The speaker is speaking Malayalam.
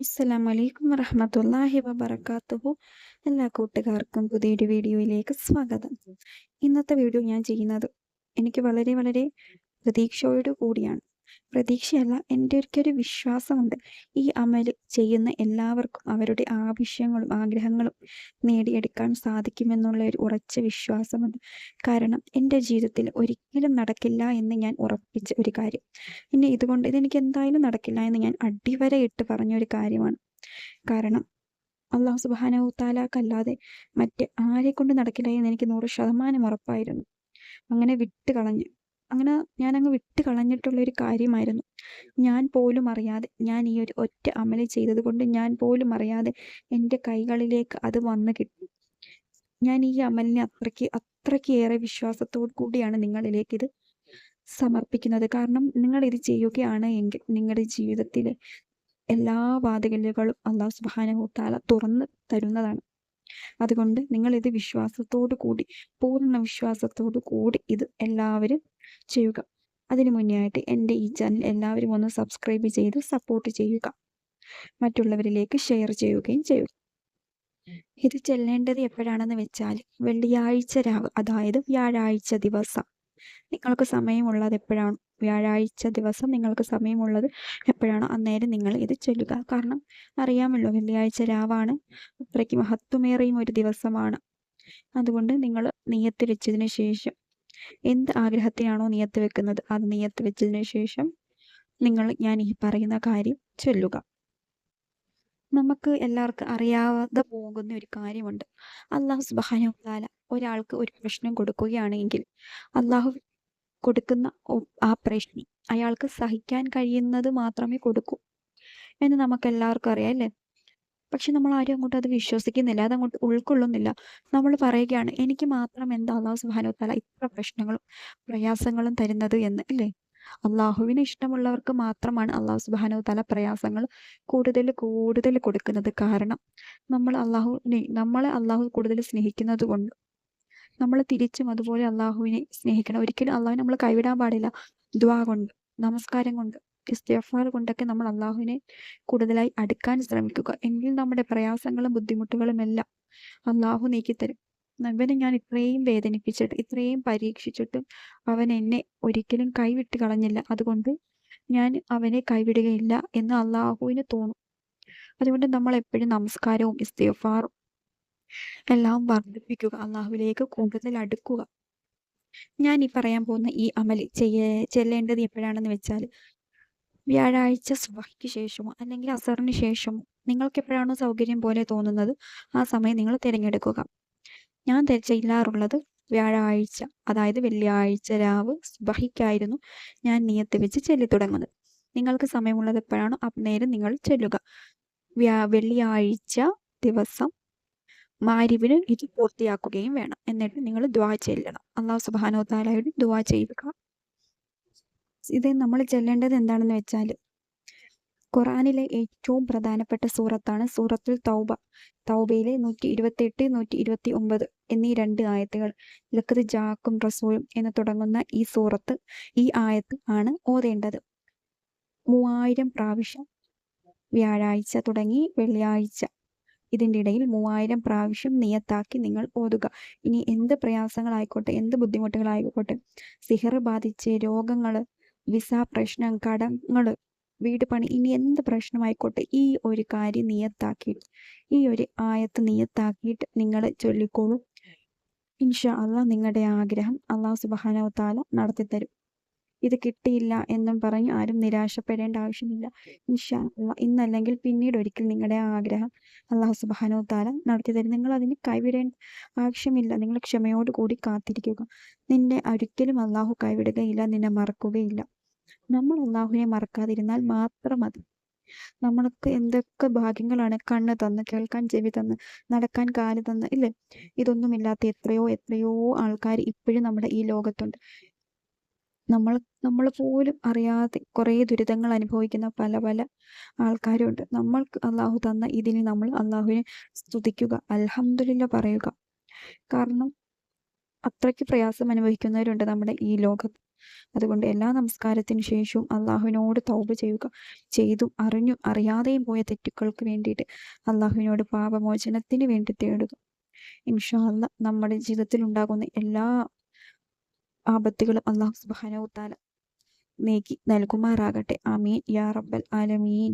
അസ്സലാമു അലൈക്കും വറഹ്മത്തുള്ളാഹി വബറകാതുഹു എല്ലാ കൂട്ടുകാർക്കും പുതിയൊരു വീഡിയോയിലേക്ക് സ്വാഗതം. ഇന്നത്തെ വീഡിയോ ഞാൻ ചെയ്യുന്നത് എനിക്ക് വളരെ വളരെ പ്രതീക്ഷയോടു കൂടിയാണ്. പ്രതീക്ഷയല്ല. എന്റെ ഒരിക്കലൊരു വിശ്വാസമുണ്ട്. ഈ അമൽ ചെയ്യുന്ന എല്ലാവർക്കും അവരുടെ ആവശ്യങ്ങളും ആഗ്രഹങ്ങളും നേടിയെടുക്കാൻ സാധിക്കുമെന്നുള്ള ഒരു ഉറച്ച വിശ്വാസമുണ്ട്. കാരണം എന്റെ ജീവിതത്തിൽ ഒരിക്കലും നടക്കില്ല എന്ന് ഞാൻ ഉറപ്പിച്ച ഒരു കാര്യം. പിന്നെ ഇതുകൊണ്ട് ഇതെനിക്ക് എന്തായാലും നടക്കില്ല എന്ന് ഞാൻ അടിവരയിട്ട് പറഞ്ഞ ഒരു കാര്യമാണ്. കാരണം അള്ളാഹു സുബാനഹു താലാക്കല്ലാതെ മറ്റ് ആരെ കൊണ്ട് നടക്കില്ല എന്ന് എനിക്ക് നൂറ് ശതമാനം ഉറപ്പായിരുന്നു. അങ്ങനെ വിട്ട് കളഞ്ഞു അങ്ങനെ ഞാനങ്ങ് വിട്ട് കളഞ്ഞിട്ടുള്ളൊരു കാര്യമായിരുന്നു. ഞാൻ പോലും അറിയാതെ ഞാൻ ഈ ഒരു ഒറ്റ അമൽ ചെയ്തത് കൊണ്ട് ഞാൻ പോലും അറിയാതെ എന്റെ കൈകളിലേക്ക് അത് വന്ന് കിട്ടി. ഞാൻ ഈ അമലിനെ അത്രയ്ക്ക് അത്രയ്ക്ക് ഏറെ വിശ്വാസത്തോടു കൂടിയാണ് നിങ്ങളിലേക്ക് ഇത് സമർപ്പിക്കുന്നത്. കാരണം നിങ്ങൾ ഇത് ചെയ്യുകയാണ് എങ്കിൽ നിങ്ങളുടെ ജീവിതത്തിലെ എല്ലാ വാതിലുകളും അള്ളാഹു സുബാനഹു താല തുറന്ന് തരുന്നതാണ്. അതുകൊണ്ട് നിങ്ങൾ ഇത് വിശ്വാസത്തോടു കൂടി പൂർണ വിശ്വാസത്തോടു കൂടി ഇത് എല്ലാവരും ചെയ്യുക. അതിനു മുന്നേ ആയിട്ട് എന്റെ ഈ ചാനൽ എല്ലാവരും ഒന്ന് സബ്സ്ക്രൈബ് ചെയ്ത് സപ്പോർട്ട് ചെയ്യുക. മറ്റുള്ളവരിലേക്ക് ഷെയർ ചെയ്യുകയും ചെയ്യുക. ഇത് ചെല്ലേണ്ടത് എപ്പോഴാണെന്ന് വെച്ചാൽ വെള്ളിയാഴ്ച രാവ് അതായത് വ്യാഴാഴ്ച ദിവസം. നിങ്ങൾക്ക് സമയമുള്ളത് എപ്പോഴാണ്? വ്യാഴാഴ്ച ദിവസം നിങ്ങൾക്ക് സമയമുള്ളത് എപ്പോഴാണോ അന്നേരം നിങ്ങൾ ഇത് ചൊല്ലുക. കാരണം അറിയാമല്ലോ വെള്ളിയാഴ്ച രാവാണ്. അത്രയ്ക്ക് മഹത്വമേറിയും ഒരു ദിവസമാണ്. അതുകൊണ്ട് നിങ്ങൾ നീയത്ത് വെച്ചതിന് ശേഷം എന്ത് ആഗ്രഹത്തെയാണോ നിയത്ത് വെക്കുന്നത് അത് നിയത്ത് വെച്ചതിന് ശേഷം നിങ്ങൾ ഞാൻ ഈ പറയുന്ന കാര്യം ചൊല്ലുക. നമുക്ക് എല്ലാവർക്കും അറിയാതെ പോകുന്ന ഒരു കാര്യമുണ്ട്. അള്ളാഹു സുബാനുദാല ഒരാൾക്ക് ഒരു പ്രശ്നം കൊടുക്കുകയാണെങ്കിൽ അള്ളാഹു കൊടുക്കുന്ന ആ പ്രശ്നം അയാൾക്ക് സഹിക്കാൻ കഴിയുന്നത് മാത്രമേ കൊടുക്കൂ എന്ന് നമുക്ക് എല്ലാവർക്കും അറിയാം അല്ലേ? പക്ഷെ നമ്മൾ ആരും അങ്ങോട്ട് അത് വിശ്വസിക്കുന്നില്ല അങ്ങോട്ട് ഉൾക്കൊള്ളുന്നില്ല. നമ്മൾ പറയുകയാണ് എനിക്ക് മാത്രം എന്താ അള്ളാഹു സുബാനു താല ഇത്ര പ്രശ്നങ്ങളും പ്രയാസങ്ങളും തരുന്നത് എന്ന് അല്ലേ? അള്ളാഹുവിന് ഇഷ്ടമുള്ളവർക്ക് മാത്രമാണ് അള്ളാഹു സുബാനോ തല പ്രയാസങ്ങൾ കൂടുതൽ കൂടുതൽ കൊടുക്കുന്നത്. കാരണം നമ്മൾ അള്ളാഹുവിനെ നമ്മളെ അള്ളാഹു കൂടുതൽ സ്നേഹിക്കുന്നത് കൊണ്ട് നമ്മൾ തിരിച്ചും അതുപോലെ അള്ളാഹുവിനെ സ്നേഹിക്കണം. ഒരിക്കലും അള്ളാഹുവിനെ നമ്മൾ കൈവിടാൻ പാടില്ല. ദ്വാ കൊണ്ട് നമസ്കാരം കൊണ്ട്. ഇസ്തിഫാർ കൊണ്ടൊക്കെ നമ്മൾ അള്ളാഹുവിനെ കൂടുതലായി അടുക്കാൻ ശ്രമിക്കുക. എങ്കിൽ നമ്മുടെ പ്രയാസങ്ങളും ബുദ്ധിമുട്ടുകളും എല്ലാം അള്ളാഹു നീക്കിത്തരും. അവനെ ഞാൻ ഇത്രയും വേദനിപ്പിച്ചിട്ട് ഇത്രയും പരീക്ഷിച്ചിട്ടും അവൻ എന്നെ ഒരിക്കലും കൈവിട്ട് കളഞ്ഞില്ല. അതുകൊണ്ട് ഞാൻ അവനെ കൈവിടുകയില്ല എന്ന് അള്ളാഹുവിന് തോന്നും. അതുകൊണ്ട് നമ്മൾ എപ്പോഴും നമസ്കാരവും ഇസ്തിഫാറും എല്ലാം വർദ്ധിപ്പിക്കുക. അള്ളാഹുവിലേക്ക് കൂടുതൽ അടുക്കുക. ഞാൻ ഈ പറയാൻ പോകുന്ന ഈ അമൽ ചെയ്യേ ചെല്ലേണ്ടത് എപ്പോഴാണെന്ന് വെച്ചാൽ വ്യാഴാഴ്ച സുബഹിക്ക് ശേഷമോ അല്ലെങ്കിൽ അസറിന് ശേഷമോ നിങ്ങൾക്ക് എപ്പോഴാണോ സൗകര്യം പോലെ തോന്നുന്നത് ആ സമയം നിങ്ങൾ തിരഞ്ഞെടുക്കുക. ഞാൻ തിരിച്ചില്ലാറുള്ളത് വ്യാഴാഴ്ച അതായത് വെള്ളിയാഴ്ച രാവ് സുബഹിക്കായിരുന്നു ഞാൻ നിയത്ത് വെച്ച് ചെല്ലി തുടങ്ങുന്നത്. നിങ്ങൾക്ക് സമയമുള്ളത് എപ്പോഴാണോ അന്നേരം നിങ്ങൾ ചെല്ലുക. വ്യാ വെള്ളിയാഴ്ച ദിവസം മാരിവിന് ഇത് പൂർത്തിയാക്കുകയും വേണം. എന്നിട്ട് നിങ്ങൾ ദ്വാ ചെല്ലണം. അള്ളാഹു സുബാനോ താലായോട് ദ്വാ ചെയ്യുക. ഇത് നമ്മൾ ചെല്ലേണ്ടത് എന്താണെന്ന് വെച്ചാൽ ഖുറാനിലെ ഏറ്റവും പ്രധാനപ്പെട്ട സൂറത്താണ് സൂറത്തുൽ തൗബ. തൗബയിലെ നൂറ്റി ഇരുപത്തി എട്ട് നൂറ്റി ഇരുപത്തി ഒമ്പത് എന്നീ രണ്ട് ആയത്തുകൾ. ലക്കത് ജാക്കും റസൂലും എന്ന് തുടങ്ങുന്ന ഈ സൂറത്ത് ഈ ആയത്ത് ആണ് ഓതേണ്ടത്. മൂവായിരം പ്രാവശ്യം വ്യാഴാഴ്ച തുടങ്ങി വെള്ളിയാഴ്ച. ഇതിന്റെ ഇടയിൽ മൂവായിരം പ്രാവശ്യം നിയത്താക്കി നിങ്ങൾ ഓതുക. ഇനി എന്ത് പ്രയാസങ്ങളായിക്കോട്ടെ എന്ത് ബുദ്ധിമുട്ടുകളായിക്കോട്ടെ സിഹർ ബാധിച്ച് രോഗങ്ങൾ വിസ പ്രശ്നം കടങ്ങൾ വീട് പണി ഇനി എന്ത് പ്രശ്നമായിക്കോട്ടെ ഈ ഒരു കാര്യം നിയത്താക്കിയിട്ട് ഈ ഒരു ആയത്ത് നിയത്താക്കിയിട്ട് നിങ്ങൾ ചൊല്ലിക്കോളൂ. ഇൻഷാ അള്ളാഹ് നിങ്ങളുടെ ആഗ്രഹം അള്ളാഹു സുബാനവത്താല നടത്തിത്തരും. ഇത് കിട്ടിയില്ല എന്നും പറഞ്ഞ് ആരും നിരാശപ്പെടേണ്ട ആവശ്യമില്ല. ഇൻഷാ അള്ളാഹ് ഇന്നല്ലെങ്കിൽ പിന്നീട് ഒരിക്കൽ നിങ്ങളുടെ ആഗ്രഹം അള്ളാഹു നടത്തി തരും നിങ്ങൾ അതിന് കൈവിടേണ്ട ആവശ്യമില്ല. നിങ്ങൾ ക്ഷമയോടുകൂടി കാത്തിരിക്കുക. നിന്നെ ഒരിക്കലും അള്ളാഹു കൈവിടുകയില്ല നിന്നെ മറക്കുകയില്ല. നമ്മൾ അള്ളാഹുവിനെ മറക്കാതിരുന്നാൽ മാത്രം മതി നമ്മൾക്ക് എന്തൊക്കെ ഭാഗ്യങ്ങളാണ് കണ്ണ് തന്ന് കേൾക്കാൻ ചെവി തന്ന് നടക്കാൻ കാൽ തന്ന് ഇല്ലേ? ഇതൊന്നുമില്ലാത്ത എത്രയോ എത്രയോ ആൾക്കാർ ഇപ്പോഴും നമ്മുടെ ഈ ലോകത്തുണ്ട്. നമ്മൾ നമ്മൾ പോലും അറിയാതെ കുറേ ദുരിതങ്ങൾ അനുഭവിക്കുന്ന പല പല ആൾക്കാരുണ്ട്. നമ്മൾക്ക് അള്ളാഹു തന്ന ഇതിന് നമ്മൾ അള്ളാഹുവിനെ സ്തുതിക്കുക അലഹമില്ല പറയുക. കാരണം അത്രയ്ക്ക് പ്രയാസം അനുഭവിക്കുന്നവരുണ്ട് നമ്മുടെ ഈ ലോകത്ത്. അതുകൊണ്ട് എല്ലാ നമസ്കാരത്തിന് ശേഷവും അള്ളാഹുവിനോട് തൗബ ചെയ്യുക. ചെയ്തും അറിഞ്ഞും അറിയാതെയും പോയ തെറ്റുകൾക്ക് വേണ്ടിയിട്ട് അള്ളാഹുവിനോട് പാപമോചനത്തിന് വേണ്ടി തേടുക. ഇൻഷാല്ല നമ്മുടെ ജീവിതത്തിൽ ഉണ്ടാകുന്ന എല്ലാ ആപത്തുകളും അള്ളാഹു സുബാനവുത്താല നീക്കി നൽകുമാറാകട്ടെ. അമീൻ യാ റബ്ബൽ ആലമീൻ.